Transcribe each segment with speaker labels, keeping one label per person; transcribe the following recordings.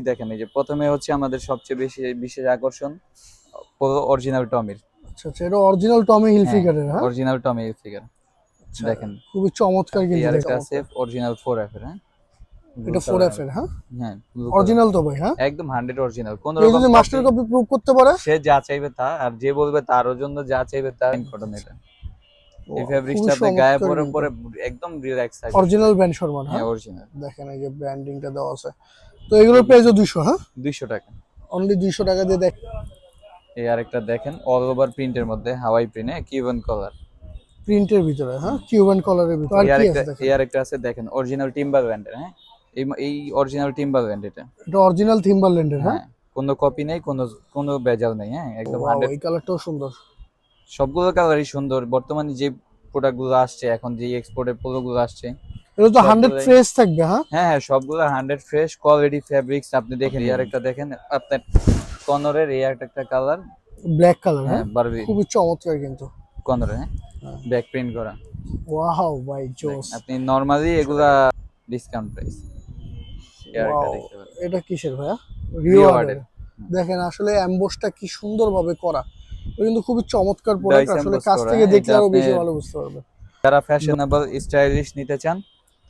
Speaker 1: দেখেন এই যে প্রথমে হচ্ছে আমাদের সবচেয়ে বেশি বিশেষ আকর্ষণ অরিজিনাল টমির।
Speaker 2: আচ্ছা আচ্ছা এটা অরিজিনাল টমি হিলফিগারের হ্যাঁ?
Speaker 1: অরিজিনাল টমি ফিগার
Speaker 2: আচ্ছা,
Speaker 1: দেখেন।
Speaker 2: খুবই চমৎকার কিন্তু দেখতে।
Speaker 1: আছে অরিজিনাল ফোর এফ এর হ্যাঁ?
Speaker 2: এটা
Speaker 1: Blue
Speaker 2: ফোর
Speaker 1: color
Speaker 2: এফ এর হ্যাঁ?
Speaker 1: হ্যাঁ
Speaker 2: অরিজিনাল তো ভাই হ্যাঁ?
Speaker 1: একদম হান্ড্রেড অরিজিনাল কোন রকম
Speaker 2: যদি মাস্টার কপি প্রুভ করতে পারে?
Speaker 1: সে যা চাইবে তা আর যে বলবে তারও জন্য যা চাইবে তা কটন এটা। এই ফেব্রিক্সটা আপনি গায়ে পরে পরে একদম রিল্যাক্স থাকবে।
Speaker 2: অরিজিনাল ব্র্যান্ড শর্মান
Speaker 1: হ্যাঁ?
Speaker 2: হ্যাঁ
Speaker 1: অরিজিনাল
Speaker 2: দেখেন এই যে ব্র্যান্ডিংটা দেওয়া আছে। তো এগুলোর প্রাইসও দুইশো হ্যাঁ?
Speaker 1: 200 টাকা।
Speaker 2: অনলি দুইশো টাকা দিয়ে দেখ
Speaker 1: এই আরেকটা দেখেন অল ওভার প্রিন্টের মধ্যে হাওয়াই প্রিন্ট কিউবান কালার
Speaker 2: প্রিন্টের ভিতরে হ্যাঁ? কিউবান কলারের ভিতরে। আর কি
Speaker 1: আরেকটা
Speaker 2: আছে দেখেন
Speaker 1: এই আরেকটা আছে দেখেন অরিজিনাল টিম্বার ব্র্যান্ডের হ্যাঁ? এই এই অরিজিনাল টিম্বার ব্র্যান্ড এটা।
Speaker 2: এটা অরিজিনাল থিম্বারল্যান্ডের হ্যাঁ?
Speaker 1: হ্যাঁ কোনো কপি নেই কোনো কোনো বেজাল নেই হ্যাঁ একদম
Speaker 2: এই কালারটাও সুন্দর।
Speaker 1: সবগুলো কালারই সুন্দর। বর্তমানে যে প্রোডাক্টগুলো আসছে এখন যে এক্সপোর্টের পোলোগুলো আসছে
Speaker 2: এটা তো হান্ড্রেড
Speaker 1: সবগুলাই-
Speaker 2: ফ্রেশ থাকবে হ্যাঁ?
Speaker 1: হ্যাঁ হ্যাঁ সবগুলো হান্ড্রেড ফ্রেশ কোয়ালিটি ফ্যাব্রিক্স আপনি দেখেন এই আরেকটা দেখেন আপনার কনরের এই একটা একটা কালার
Speaker 2: ব্ল্যাক কালার
Speaker 1: হ্যাঁ
Speaker 2: হ্যাঁ?
Speaker 1: বারবি
Speaker 2: খুবই চমৎকার কিন্তু।
Speaker 1: কনরে হ্যাঁ?
Speaker 2: হ্যাঁ।
Speaker 1: ব্যাক প্রিন্ট করা।
Speaker 2: ওয়াও ভাই জোস
Speaker 1: আপনি নরমালি এগুলা ডিসকাউন্ট প্রাইস
Speaker 2: এটা কিসের ভাইয়া? রিওয়ার্ডের দেখেন আসলে অ্যাম্বোসটা কি সুন্দরভাবে করা। কিন্তু খুবই চমৎকার প্রোডাক্ট আসলে কাছ থেকে
Speaker 1: হ্যাঁ,
Speaker 2: দেখলে আরও বেশি ভালো বুঝতে পারবে
Speaker 1: যারা ফ্যাশনেবল স্টাইলিশ নিতে চান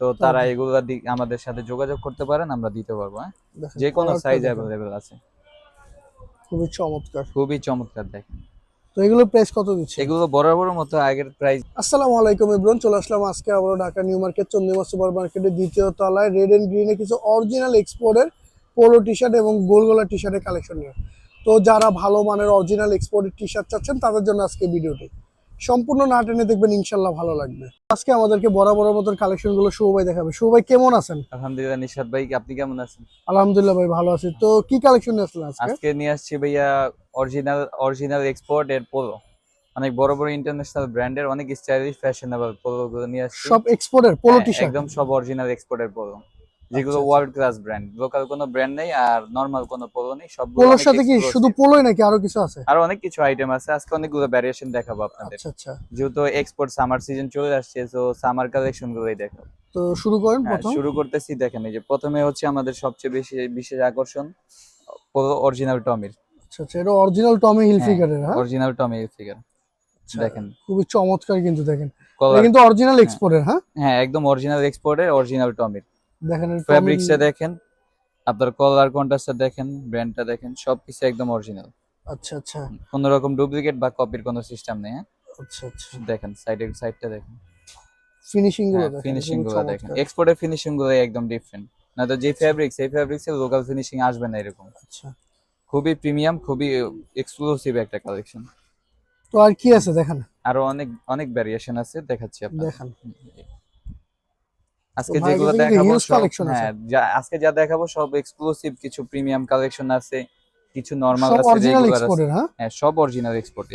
Speaker 1: তো তারা এগুলা দি- আমাদের সাথে যোগাযোগ করতে পারেন আমরা দিতে পারব হ্যাঁ? যে কোনো সাইজ অ্যাভেলেবেল আছে।
Speaker 2: খুবই চমৎকার।
Speaker 1: খুবই চমৎকার দেখেন।
Speaker 2: তো এগুলো প্রাইস কত দিচ্ছে
Speaker 1: এগুলো বরাবর মতো আগের প্রাইস
Speaker 2: আসসালামু আলাইকুম ইব্রান চলে আসলাম আজকে আবার Dhaka new market Chandrima super মার্কেটের দ্বিতীয় তলায়। রেড এন্ড গ্রিনে কিছু অরিজিনাল এক্সপোর্টের পোলো টি শার্ট এবং গোলগোলা টি শার্টের কালেকশন নিয়ে। তো যারা ভালো মানের অরিজিনাল এক্সপোর্টের টি শার্ট চাচ্ছেন তাদের জন্য আজকে ভিডিওটি সম্পূর্ণ না টেনে দেখবেন ইনশাল্লাহ ভালো লাগবে। আজকে আমাদেরকে বরাবর মতন কালেকশনগুলো শুভ ভাই দেখাবে। শুভ ভাই কেমন আছেন?
Speaker 1: আলহামদুলিল্লাহ নিশাদ ভাই আপনি কেমন আছেন?
Speaker 2: আলহামদুলিল্লাহ ভাই ভালো আছি। তো কি কালেকশন নিয়ে আসলেন আজকে?
Speaker 1: আজকে নিয়ে আসছি ভাইয়া অরিজিনাল অরিজিনাল এক্সপোর্ট এর পোলো অনেক বড় বড় ইন্টারন্যাশনাল ব্র্যান্ডের অনেক স্টাইলিশ ফ্যাশনেবল পোলো গুলো নিয়ে আসছি।
Speaker 2: সব এক্সপোর্টের পোলো টি শার্ট
Speaker 1: একদম সব অরিজিনাল এক্সপোর্টের পোলো যেগুলো। ওয়ার্ল্ড ক্লাস ব্র্যান্ড লোকাল কোনো ব্র্যান্ড নেই আর নরমাল কোনো পোলো নেই সব
Speaker 2: পোলোর সাথে কি শুধু পোলোই নাকি আরও কিছু আছে?
Speaker 1: আর অনেক কিছু আইটেম আছে। আজকে অনেকগুলো ভ্যারিয়েশন দেখাবো আপনাদের।
Speaker 2: আচ্ছা আচ্ছা।
Speaker 1: যেহেতু এক্সপোর্ট সামার সিজন চলে আসছে তো সামার কালেকশন গুলোই দেখাবো।
Speaker 2: তো শুরু করেন
Speaker 1: হ্যাঁ,
Speaker 2: প্রথম।
Speaker 1: শুরু করতেছি দেখেন এই যে প্রথমে হচ্ছে আমাদের সবচেয়ে বেশি বিশেষ আকর্ষণ পোলো অরিজিনাল টমির
Speaker 2: আচ্ছা আচ্ছা এটা অরিজিনাল টমি হিলফিগারের হ্যাঁ
Speaker 1: অরিজিনাল টমি হিল
Speaker 2: ফিগার
Speaker 1: দেখেন।
Speaker 2: খুবই চমৎকার কিন্তু দেখেন। কিন্তু অরিজিনাল এক্সপোর্টের হ্যাঁ?
Speaker 1: হ্যাঁ একদম অরিজিনাল এক্সপোর্টের অরিজিনাল টমির
Speaker 2: দেখেন
Speaker 1: ফ্যাব্রিক্সটা দেখেন আপনার কলার কন্ট্রাস্টটা দেখেন ব্র্যান্ডটা দেখেন সবকিছু একদম অরিজিনাল
Speaker 2: আচ্ছা আচ্ছা।
Speaker 1: কোনো রকম ডুপ্লিকেট বা কপির কোনো সিস্টেম নেই হ্যাঁ?
Speaker 2: আচ্ছা আচ্ছা।
Speaker 1: দেখেন সাইডের সাইডটা দেখেন।
Speaker 2: ফিনিশিংগুলো দেখেন
Speaker 1: ফিনিশিংগুলো দেখেন। এক্সপোর্টের ফিনিশিংগুলো একদম ডিফারেন্ট না তো যে ফ্যাব্রিক্স এই ফ্যাব্রিক্স লোকাল ফিনিশিং আসবে না এরকম।
Speaker 2: আচ্ছা।
Speaker 1: খুবই প্রিমিয়াম খুবই এক্সক্লুসিভ একটা কালেকশন
Speaker 2: তো আর কি আছে দেখেন?
Speaker 1: আরও অনেক অনেক ভ্যারিয়েশন আছে দেখাচ্ছি আপনাদের।
Speaker 2: দেখেন।
Speaker 1: আজকে
Speaker 2: তো ভাইয়ের
Speaker 1: যেগুলো
Speaker 2: কাছে কিন্তু
Speaker 1: দেখাবো
Speaker 2: huge
Speaker 1: সব-
Speaker 2: collection আছে।
Speaker 1: হ্যাঁ যা- আজকে যা দেখাবো সব এক্সক্লুসিভ কিছু প্রিমিয়াম কালেকশন আছে কিছু নরমাল
Speaker 2: সব
Speaker 1: আছে
Speaker 2: অরিজিনাল
Speaker 1: রেগুলার আছে
Speaker 2: এক্সপোর্টের হ্যাঁ
Speaker 1: হ্যাঁ সব অরিজিনাল এক্সপোর্ট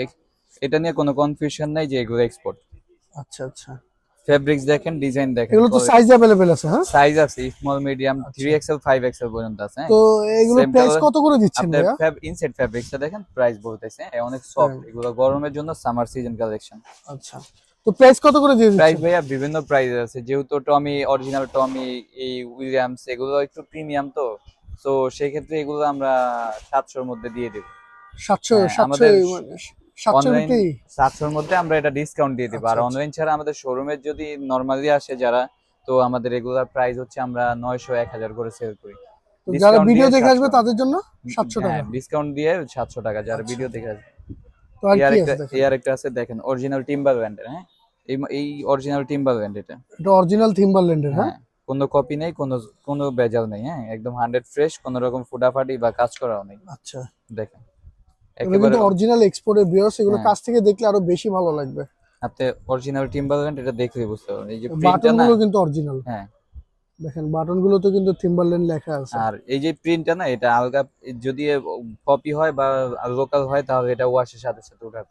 Speaker 1: এটা নিয়ে কোনো কনফিউশন নাই যে এগুলো এক্সপোর্ট
Speaker 2: আচ্ছা আচ্ছা
Speaker 1: ফেব্রিক্স দেখেন ডিজাইন দেখেন
Speaker 2: এগুলো তো সাইজ अवेलेबल আছে হ্যাঁ
Speaker 1: সাইজ আছে small medium three XL five XL পর্যন্ত আছে হ্যাঁ
Speaker 2: তো এগুলো
Speaker 1: Same
Speaker 2: প্রাইস
Speaker 1: color-
Speaker 2: কত করে দিচ্ছেন
Speaker 1: আপনার
Speaker 2: ভাইয়া
Speaker 1: ফ্যাব ইনসাইড ফ্যাব্রিক্সটা দেখেন প্রাইস বলতেছে এ অনেক সফট
Speaker 2: হ্যাঁ।
Speaker 1: এগুলো গরমের জন্য সামার সিজন কালেকশন
Speaker 2: আচ্ছা তো প্রাইস কত করে দিয়ে
Speaker 1: প্রাইস ভাইয়া বিভিন্ন প্রাইস আছে। যেহেতু টমি অরিজিনাল টমি এই উইলিয়ামস এগুলো একটু প্রিমিয়াম তো। সেই ক্ষেত্রে এগুলো আমরা সাতশোর মধ্যে দিয়ে দেবো।
Speaker 2: 700
Speaker 1: হ্যাঁ,
Speaker 2: 700
Speaker 1: আমাদের
Speaker 2: 700
Speaker 1: অনলাইন মধ্যে আমরা এটা ডিসকাউন্ট দিয়ে দেবো। আর
Speaker 2: আচ্ছা, আচ্ছা।
Speaker 1: অনলাইন ছাড়া আমাদের শোরুমের যদি নর্মালি আসে যারা তো আমাদের রেগুলার প্রাইস হচ্ছে আমরা নয়শো এক হাজার করে সেল করি।
Speaker 2: যারা ভিডিও দেখে আসবে তাদের জন্য 700 টাকা?
Speaker 1: ডিসকাউন্ট দিয়ে সাতশো টাকা যারা
Speaker 2: আচ্ছা।
Speaker 1: ভিডিও দেখে আসবে।
Speaker 2: তো আর কি
Speaker 1: আরেকটা
Speaker 2: আছে দেখেন।
Speaker 1: এই আরেকটা আছে দেখেন অরিজিনাল টিম্বার ব্র্যান্ডের হ্যাঁ? এই এই অরিজিনাল টিম্বার ব্র্যান্ড এটা
Speaker 2: এটা অরিজিনাল থিম্বারল্যান্ডের হ্যাঁ?
Speaker 1: হ্যাঁ কোনো কপি নেই কোনো কোনো বেজাল নেই হ্যাঁ? একদম হান্ড্রেড ফ্রেশ কোনো রকম ফুটাফাটি বা কাজ করাও নেই।
Speaker 2: আচ্ছা।
Speaker 1: দেখেন একেবারে
Speaker 2: অরিজিনাল এক্সপোর্টের ভিউয়ার্স এগুলো
Speaker 1: হ্যাঁ।
Speaker 2: কাছ থেকে দেখলে আরও বেশি ভালো লাগবে।
Speaker 1: আপনি অরিজিনাল টিম্বার ব্র্যান্ড এটা দেখলে বুঝতে পারবেন। এই যে প্রিন্টটা না
Speaker 2: কিন্তু অরিজিনাল
Speaker 1: হ্যাঁ
Speaker 2: দেখেন বাটনগুলো তো কিন্তু থিম্বারল্যান্ড লেখা আছে।
Speaker 1: আর এই যে প্রিন্টটা না এটা আলগা যদি কপি হয় বা লোকাল হয় তাহলে এটা ওয়াশের সাথে সাথে উঠে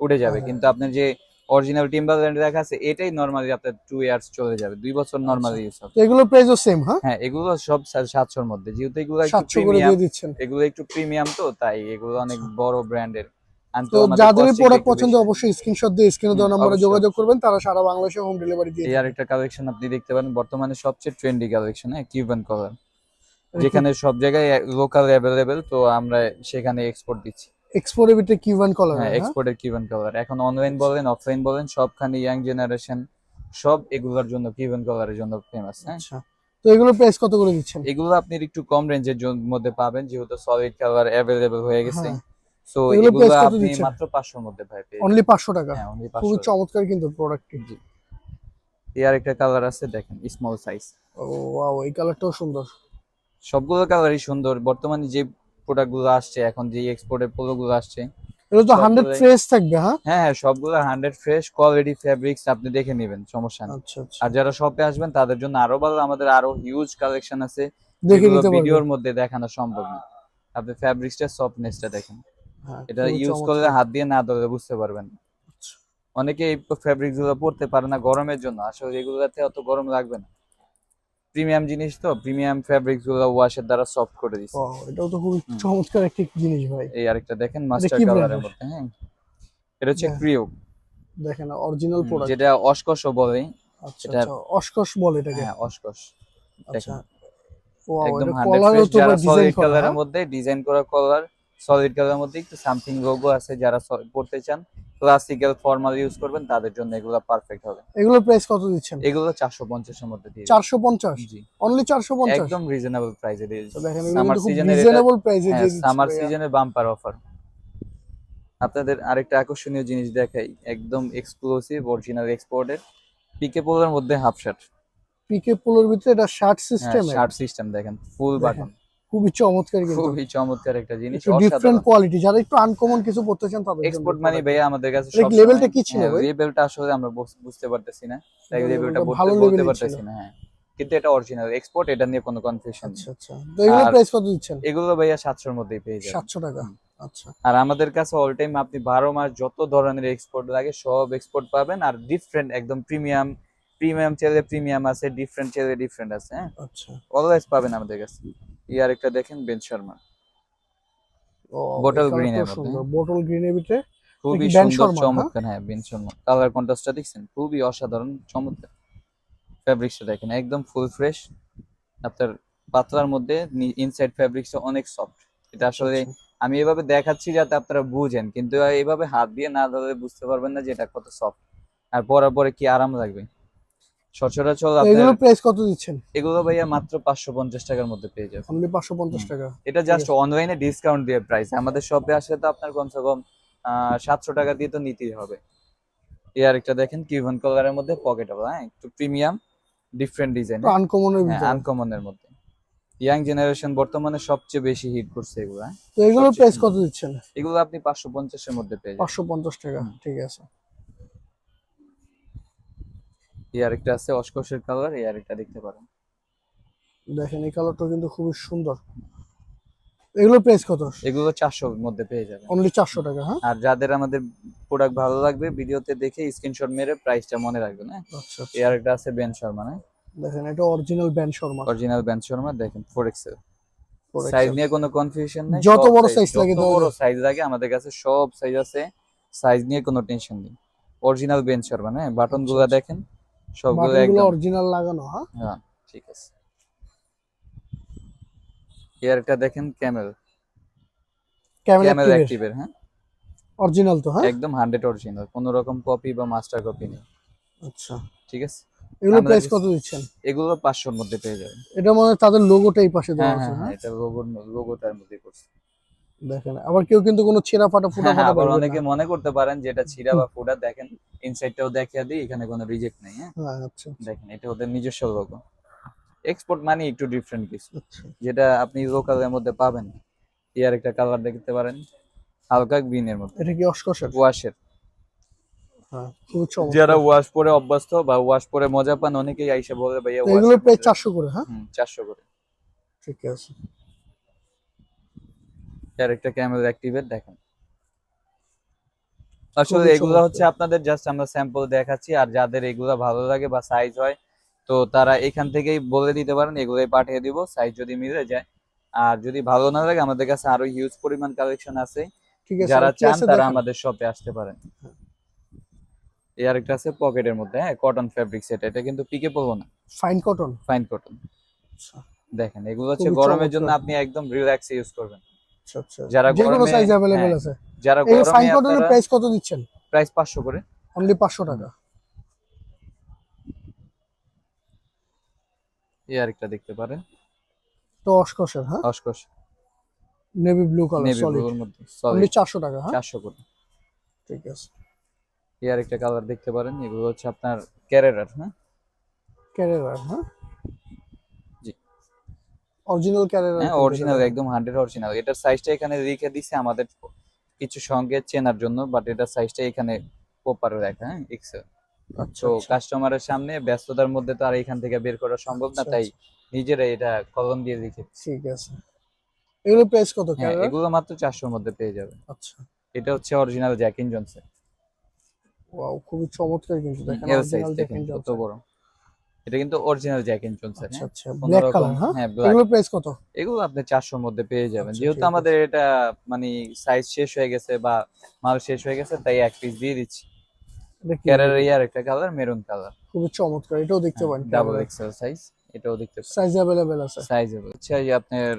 Speaker 1: উঠে যাবে।
Speaker 2: হ্যাঁ।
Speaker 1: কিন্তু আপনার যে অরিজিনাল টিম্বারল্যান্ড লেখা আছে এটাই নরমালি আপনার টু ইয়ার্স চলে যাবে। দুই বছর নরমালি ইউজ হবে।
Speaker 2: তো এগুলোর প্রাইসও সেম হ্যাঁ?
Speaker 1: হ্যাঁ এগুলো সব সা- সাতশোর মধ্যে। যেহেতু এগুলো একটু প্রিমিয়াম এগুলো একটু প্রিমিয়াম তো তাই এগুলো অনেক বড় ব্র্যান্ডের
Speaker 2: তো যাদের প্রোডাক্ট পছন্দ অবশ্যই স্ক্রিনশট দিয়ে স্ক্রিনে দেওয়া নম্বরে যোগাযোগ করবেন তারা সারা বাংলাদেশে হোম ডেলিভারি দিয়ে
Speaker 1: এই
Speaker 2: দেবে।
Speaker 1: আরেকটা কালেকশন আপনি দেখতে পারেন বর্তমানে সবচেয়ে ট্রেন্ডি কালেকশন হ্যাঁ কিউবান কালার যেখানে সব জায়গায় লোকাল অ্যাভেলেবেল তো আমরা সেখানে এক্সপোর্ট দিচ্ছি।
Speaker 2: এক্সপোর্টের ভিতরে কিউবান কলার
Speaker 1: হ্যাঁ এক্সপোর্টের কিউবান কালার এখন অনলাইন বলেন অফলাইন বলেন সবখানে ইয়াং জেনারেশন সব এগুলোর জন্য কিউবান কালারের জন্য ফেমাস হ্যাঁ?
Speaker 2: আচ্ছা। তো এগুলোর প্রাইস কত করে দিচ্ছেন?
Speaker 1: এগুলো আপনি একটু কম রেঞ্জের মধ্যে পাবেন যেহেতু সলিড কালার অ্যাভেলেবেল হয়ে গেছে।
Speaker 2: হ্যাঁ।
Speaker 1: সো
Speaker 2: এগুলো
Speaker 1: আপনি
Speaker 2: দিচ্ছেন?
Speaker 1: মাত্র পাঁচশোর মধ্যে ভাই পেয়ে
Speaker 2: অনলি পাঁচশো টাকা?
Speaker 1: হ্যাঁ অনলি
Speaker 2: খুবই চমৎকার কিন্তু প্রোডাক্টটি
Speaker 1: জি। এর একটা কালার আছে দেখেন স্মল সাইজ
Speaker 2: ও ওয়াও এই কালারটাও সুন্দর।
Speaker 1: সবগুলো কালারই সুন্দর। বর্তমানে যে প্রোডাক্টগুলো আসছে এখন যে এক্সপোর্টের পোলো গুলো আসছে
Speaker 2: তো
Speaker 1: সবগুলোই-
Speaker 2: ফ্রেশ থাকবে হ্যাঁ?
Speaker 1: হ্যাঁ হ্যাঁ সবগুলো হান্ড্রেড ফ্রেশ কোয়ালিটি ফ্যাব্রিক্স আপনি দেখে নেবেন সমস্যা নেই।
Speaker 2: আচ্ছা আচ্ছা।
Speaker 1: আর যারা শপে আসবেন তাদের জন্য আরও ভালো আমাদের আরও হিউজ কালেকশন আছে
Speaker 2: দেখে নিতে
Speaker 1: ভিডিওর মধ্যে দেখানো সম্ভব না। আপনি ফ্যাব্রিক্সটা সফটনেসটা দেখেন।
Speaker 2: হ্যাঁ,
Speaker 1: এটা ইউজ। করলে হাত দিয়ে না ধরলে বুঝতে পারবেন।
Speaker 2: আচ্ছা।
Speaker 1: অনেকে এই ফ্যাব্রিকগুলো পরতে পারে না গরমের জন্য। আসলে এগুলোতে অত গরম লাগবে না। প্রিমিয়াম জিনিস তো প্রিমিয়াম ফ্যাব্রিক্সগুলো ওয়াশের দ্বারা সফট করে দিচ্ছে।
Speaker 2: এটাও তো
Speaker 1: হুম।
Speaker 2: চমৎকার একটি জিনিস ভাই।
Speaker 1: এই আরেকটা দেখেন মাস্টার কালারের মধ্যে হ্যাঁ। এটা হচ্ছে
Speaker 2: হ্যাঁ,
Speaker 1: ক্রিও
Speaker 2: দেখেন অরিজিনাল প্রোডাক্ট
Speaker 1: যেটা অস্কশও বলে।
Speaker 2: আচ্ছা
Speaker 1: এটা-
Speaker 2: আচ্ছা অস্কশ বলে এটাকে?
Speaker 1: হ্যাঁ অস্কশ
Speaker 2: আচ্ছা।
Speaker 1: দেখেন
Speaker 2: ওয়াও
Speaker 1: একদম
Speaker 2: এটা কলারও তো ডিজাইন
Speaker 1: সলিড
Speaker 2: করা
Speaker 1: কালারের
Speaker 2: হ্যাঁ?
Speaker 1: মধ্যে ডিজাইন করা কলার সলিড কালারের মধ্যে একটু সামথিং লোগো আছে যারা পড়তে চান ক্লাসিক্যাল ফর্মাল ইউজ করবেন তাদের জন্য এগুলো পারফেক্ট হবে।
Speaker 2: এগুলো প্রাইস কত দিচ্ছেন?
Speaker 1: এগুলো চারশো পঞ্চাশের মধ্যে দিয়ে দিন।
Speaker 2: চারশো পঞ্চাশ?
Speaker 1: জি।
Speaker 2: অনলি চারশো পঞ্চাশ?
Speaker 1: একদম রিজনেবল প্রাইসে দিয়ে
Speaker 2: দেখেন
Speaker 1: সামার সিজনের
Speaker 2: রিজনেবল প্রাইসে দিয়ে দিচ্ছে
Speaker 1: সামার। সিজনের বাম্পার অফার আপনাদের আরেকটা আকর্ষণীয় জিনিস দেখাই একদম এক্সক্লুসিভ অরিজিনাল এক্সপোর্টের পিকে পোলোর মধ্যে হাফ শার্ট
Speaker 2: পিকে পোলোর ভিতরে এটা শার্ট সিস্টেম
Speaker 1: শার্ট সিস্টেম দেখেন ফুল বাটন
Speaker 2: খুবই চমৎকার কিন্তু।
Speaker 1: খুবই চমৎকার একটা জিনিস
Speaker 2: ডিফারেন্ট কোয়ালিটি যারা একটু আনকমন কিছু পড়তে চান তাদের
Speaker 1: এক্সপোর্ট মানে ভাইয়া আমাদের কাছে
Speaker 2: এটা কি level টা কি ছিল ভাই?
Speaker 1: লেভেলটা আসলে আমরা বুঝতে পারতেছি না। তাই লেভেলটা
Speaker 2: ভালো
Speaker 1: বলতে পারতেছি না হ্যাঁ। কিন্তু এটা অরিজিনাল এক্সপোর্ট এটা নিয়ে কোনো কনফিউশন
Speaker 2: আচ্ছা আচ্ছা। তো এগুলোর
Speaker 1: আর-
Speaker 2: প্রাইস কত দিচ্ছেন?
Speaker 1: এগুলো ভাইয়া সাতশোর মধ্যেই পেয়ে যাবেন।
Speaker 2: সাতশো টাকা আচ্ছা।
Speaker 1: আর আমাদের কাছে অল টাইম আপনি বারো মাস যত ধরনের এক্সপোর্ট লাগে সব এক্সপোর্ট পাবেন। আর ডিফারেন্ট একদম প্রিমিয়াম প্রিমিয়াম চেলে প্রিমিয়াম আছে ডিফারেন্ট চেলে ডিফারেন্ট আছে হ্যাঁ।
Speaker 2: আচ্ছা।
Speaker 1: অলওয়েজ পাবেন আমাদের কাছে। ইয়ার একটা দেখেন বেন শর্মা। Bottle green এর মধ্যে।
Speaker 2: বোটল গ্রিনের ভিতরে
Speaker 1: খুবই সুন্দর? চমৎকার হ্যাঁ বেন শর্মা। কালার কন্ট্রাস্টটা দেখছেন? খুবই অসাধারণ চমৎকার। ফ্যাব্রিক্সটা দেখেন একদম ফুল ফ্রেশ আপনার পাতলার মধ্যে ইনসাইড ফ্যাব্রিক্সটা অনেক সফট এটা আসলে আমি এভাবে দেখাচ্ছি যাতে আপনারা বুঝেন কিন্তু এভাবে হাত দিয়ে না ধরলে বুঝতে পারবেন না যে এটা কত সফট আর পরার পরে কি আরাম লাগবে। সচরাচর
Speaker 2: এগুলোর প্রাইস কত দিচ্ছেন?
Speaker 1: এগুলো ভাইয়া মাত্র পাঁচশো পঞ্চাশ টাকার মধ্যে পেয়ে যাবেন।
Speaker 2: অনলি পাঁচশো পঞ্চাশ টাকা।
Speaker 1: এটা জাস্ট অনলাইনে ডিসকাউন্ট দিয়ে প্রাইস আমাদের শপে আসলে তো আপনার কমসে কম সাতশো টাকা দিয়ে তো নিতেই হবে। এই আরেকটা দেখেন কিউভন কালারের মধ্যে পকেট হবে হ্যাঁ? একটু প্রিমিয়াম ডিফারেন্ট ডিজাইন
Speaker 2: আনকমনের ভিতরে।
Speaker 1: আনকমনের মধ্যে। ইয়াং জেনারেশন বর্তমানে সবচেয়ে বেশি হিট করছে এগুলো হ্যাঁ?
Speaker 2: তো এগুলোর প্রাইস কত দিচ্ছেন?
Speaker 1: এগুলো আপনি পাঁচশো পঞ্চাশের মধ্যে পেয়ে যাবেন।
Speaker 2: পাঁচশো পঞ্চাশ টাকা ঠিক আছে।
Speaker 1: এই আরেকটা আছে কালার এই আরেকটা দেখতে পারেন।
Speaker 2: দেখেন এই কালারটা কিন্তু খুবই সুন্দর। এগুলোর প্রাইস কত?
Speaker 1: এগুলো চারশোর মধ্যে পেয়ে যাবেন।
Speaker 2: অনলি চারশো টাকা হ্যাঁ?
Speaker 1: আর যাদের আমাদের প্রোডাক্ট ভালো লাগবে ভিডিওতে দেখে স্ক্রিনশট মেরে প্রাইসটা মনে রাখবেন হ্যাঁ?
Speaker 2: আচ্ছা আচ্ছা।
Speaker 1: এই আরেকটা আছে বেন শর্মা না
Speaker 2: দেখেন এটা original brand Sherman
Speaker 1: original Ben Sherman দেখেন ফোর এক্সেল সাইজ নিয়ে কোনো কনফিউশন নেই
Speaker 2: যত
Speaker 1: সব
Speaker 2: বড়
Speaker 1: size
Speaker 2: লাগে
Speaker 1: যত বড় সাইজ লাগে আমাদের কাছে সব সাইজ আছে সাইজ নিয়ে কোনো টেনশন নেই। অরিজিনাল বেন শর্মা হ্যাঁ? বাটনগুলা
Speaker 2: আচ্ছা।
Speaker 1: দেখেন। সবগুলো একদম।
Speaker 2: অরিজিনাল লাগানো হ্যাঁ?
Speaker 1: হ্যাঁ ঠিক আছে। এই আরেকটা দেখেন ক্যামেল। ক্যামেল অ্যাক্টিভের হ্যাঁ?
Speaker 2: অরিজিনাল তো হ্যাঁ?
Speaker 1: একদম হান্ড্রেড অরিজিনাল কোনো রকম কপি বা মাস্টার কপি নেই।
Speaker 2: আচ্ছা।
Speaker 1: ঠিক আছে? এগুলো
Speaker 2: প্রাইস কত দিচ্ছেন?
Speaker 1: এগুলো পাঁচশোর মধ্যে পেয়ে যাবেন।
Speaker 2: এটা মানে তাদের লোগোটা এই পাশে দেওয়া
Speaker 1: হ্যাঁ
Speaker 2: আছে
Speaker 1: হ্যাঁ
Speaker 2: হ্যাঁ?
Speaker 1: হ্যাঁ এটা লোগোর লোগোটার মধ্যে করছে
Speaker 2: দেখেন আবার কেউ কিন্তু কোনো ছেঁড়া ফাটা ফুটা
Speaker 1: হ্যাঁ,
Speaker 2: ফাটা
Speaker 1: আবার
Speaker 2: পারবে
Speaker 1: অনেকে মনে করতে পারেন যে এটা ছিঁড়া বা ফুটা দেখেন ইনসাইডটাও দেখিয়ে দিই এখানে কোনো রিজেক্ট নেই হ্যাঁ।
Speaker 2: হ্যাঁ আচ্ছা
Speaker 1: দেখেন এটা ওদের নিজস্ব লোগো এক্সপোর্ট মানে একটু ডিফারেন্ট কিছু
Speaker 2: আচ্ছা।
Speaker 1: যেটা আপনি লোকালের মধ্যে পাবেন। ইয়ার একটা কালার দেখতে পারেন হালকা গ্রিনের মধ্যে।
Speaker 2: এটা কি অস্কসের?
Speaker 1: ওয়াশের
Speaker 2: হ্যাঁ
Speaker 1: যারা ওয়াশ পরে অভ্যস্ত বা ওয়াশ পরে মজা পান অনেকেই আইসা বলে ভাইয়া
Speaker 2: তো এগুলোর প্রাইস চারশো করে হ্যাঁ?
Speaker 1: চারশো করে।
Speaker 2: ঠিক আছে।
Speaker 1: ইয়ার একটা ক্যামেল অ্যাক্টিভেট দেখেন। আসলে এগুলো হচ্ছে আপনাদের জাস্ট আমরা স্যাম্পল দেখাচ্ছি আর যাদের এগুলো ভালো লাগে বা সাইজ হয় তো তারা এখান থেকেই বলে দিতে পারেন এগুলোই পাঠিয়ে দিব সাইজ যদি মিলে যায়। আর যদি ভালো না লাগে আমাদের কাছে আরও হিউজ পরিমাণ কালেকশন আছে। যারা চান তারা আমাদের শপে আসতে পারেন। এই আরেকটা আছে পকেটের মধ্যে হ্যাঁ কটন ফ্যাব্রিক সেট এটা কিন্তু পিকে পড়ব না।
Speaker 2: ফাইন কটন
Speaker 1: ফাইন কটন দেখেন এগুলো হচ্ছে গরমের জন্য আপনি একদম রিল্যাক্স ইউজ করবেন।
Speaker 2: আচ্ছা আচ্ছা।
Speaker 1: যারা
Speaker 2: সাইজ অ্যাভেলেবল
Speaker 1: হ্যাঁ,
Speaker 2: আছে।
Speaker 1: যারা
Speaker 2: এই ফাইন কটনের প্রাইস কত দিচ্ছেন?
Speaker 1: প্রাইস পাঁচশো করে।
Speaker 2: অনলি পাঁচশো টাকা।
Speaker 1: এই আরেকটা দেখতে পারেন।
Speaker 2: তো অস্কসের হ্যাঁ?
Speaker 1: অস্কস।
Speaker 2: নেভি ব্লু কালার সলিড
Speaker 1: মধ্যে
Speaker 2: অনলি টাকা হ্যাঁ?
Speaker 1: চারশো করে।
Speaker 2: ঠিক আছে।
Speaker 1: এই আরেকটা কালার দেখতে পারেন এগুলো হচ্ছে আপনার ক্যারেরার হ্যাঁ?
Speaker 2: ক্যারেরার হ্যাঁ। অরিজিনাল ক্যারেরার
Speaker 1: হ্যাঁ অরিজিনাল একদম হান্ড্রেড অরিজিনাল এটার সাইজটা এখানে রেখে দিছে আমাদের কিছু সঙ্গে চেনার জন্য বাট এটার সাইজটা এখানে প্রপার রাখা হ্যাঁ এক্সেল
Speaker 2: আচ্ছা
Speaker 1: তো
Speaker 2: আচ্ছা।
Speaker 1: কাস্টমারের সামনে ব্যস্ততার মধ্যে তো আর এখান থেকে বের করা সম্ভব না
Speaker 2: আচ্ছা,
Speaker 1: তাই নিজেরাই এটা কলম দিয়ে রেখে
Speaker 2: ঠিক আছে। এগুলো প্রাইস কত
Speaker 1: হ্যাঁ এগুলো মাত্র চারশোর মধ্যে পেয়ে যাবেন
Speaker 2: আচ্ছা।
Speaker 1: এটা হচ্ছে original Jack in Johnson
Speaker 2: wow খুবই চমৎকার কিন্তু দেখেন অরিজিনাল
Speaker 1: দেখেন কত বড়। এটা কিন্তু অরিজিনাল জ্যাক ইন জনসন
Speaker 2: আচ্ছা আচ্ছা ব্ল্যাক কালার হ্যাঁ?
Speaker 1: হ্যাঁ
Speaker 2: এগুলো প্রাইস কত?
Speaker 1: এগুলো আপনি চারশোর মধ্যে পেয়ে যাবেন।
Speaker 2: আচ্ছা,
Speaker 1: যেহেতু আমাদের এটা মানে সাইজ শেষ হয়ে গেছে বা মাল শেষ হয়ে গেছে তাই এক পিস দিয়ে দিচ্ছি। ক্যারার ইয়ার একটা কালার মেরুন কালার
Speaker 2: খুবই চমৎকার এটাও দেখতে পারেন।
Speaker 1: ডাবল এক্সেল সাইজ এটাও দেখতে
Speaker 2: সাইজ অ্যাভেলেবেল আছে।
Speaker 1: সাইজেবল হচ্ছে এই আপনার